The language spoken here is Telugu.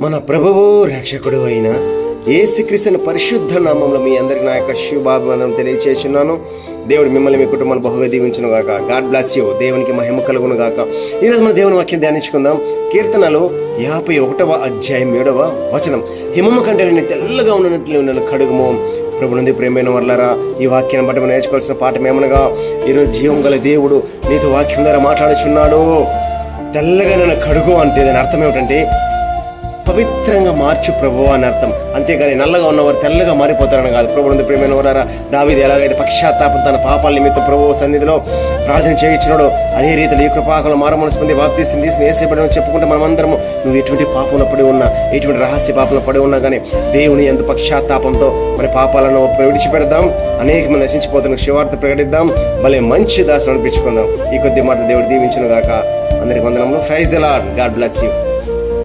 మన ప్రభువు రక్షకుడు అయిన ఏసుక్రీస్తుని పరిశుద్ధ నామంలో మీ అందరికి నా యొక్క శుభాభివందనం తెలియచేస్తున్నాను. దేవుడు మిమ్మల్ని మీ కుటుంబాలు బహుగా దీవించును గాక. God bless you. దేవునికి మహిమ కలుగును గాక. ఈరోజు మన దేవుని వాక్యం ధ్యానించుకుందాం. కీర్తనలు యాభై ఒకటవ అధ్యాయం ఏడవ వచనం. హిమము కంటే నేను తెల్లగా ఉన్నట్లు నన్ను కడుగుము. ప్రభు నుండి ప్రేమైన వర్లరా ఈ వాక్యాన్ని బట్టి మనం నేర్చుకోవాల్సిన పాఠం ఏమనగా ఈరోజు జీవం గల దేవుడు నీతో వాక్యం ద్వారా మాట్లాడుచున్నాడు. తెల్లగా నన్ను కడుగు అంటే దాని అర్థం ఏమిటంటే పవిత్రంగా మార్చు ప్రభు అని అర్థం. అంతేగాని నల్లగా ఉన్నవారు తెల్లగా మారిపోతారని కాదు. ప్రభు నుండి ప్రేమైన వారా దావిది ఎలాగైతే పక్షాత్తాపం తన పాపాల నిమిత్తం ప్రభు సన్నిధిలో ప్రార్థన చేయించినాడో అదే రీతిలో ఈ కృపాకలు మార మనసు పొంది బాప్తీసం తీసుకుని వేసేపడని చెప్పుకుంటే మనమందరము నువ్వు ఎటువంటి పాపంలో పడి ఉన్నా ఎటువంటి రహస్య పాపంలో పడి ఉన్నా కానీ దేవుని ఎంత పక్షాత్తాపంతో మన పాపాలను విడిచిపెడదాం. అనేక మంది నశించిపోతున్న శివార్త ప్రకటిద్దాం. భలే మంచి దాసం అనిపించుకుందాం. ఈ కొద్ది మాట దేవుడు దీవించును గాక అందరికి వందనములు. Praise the Lord God bless you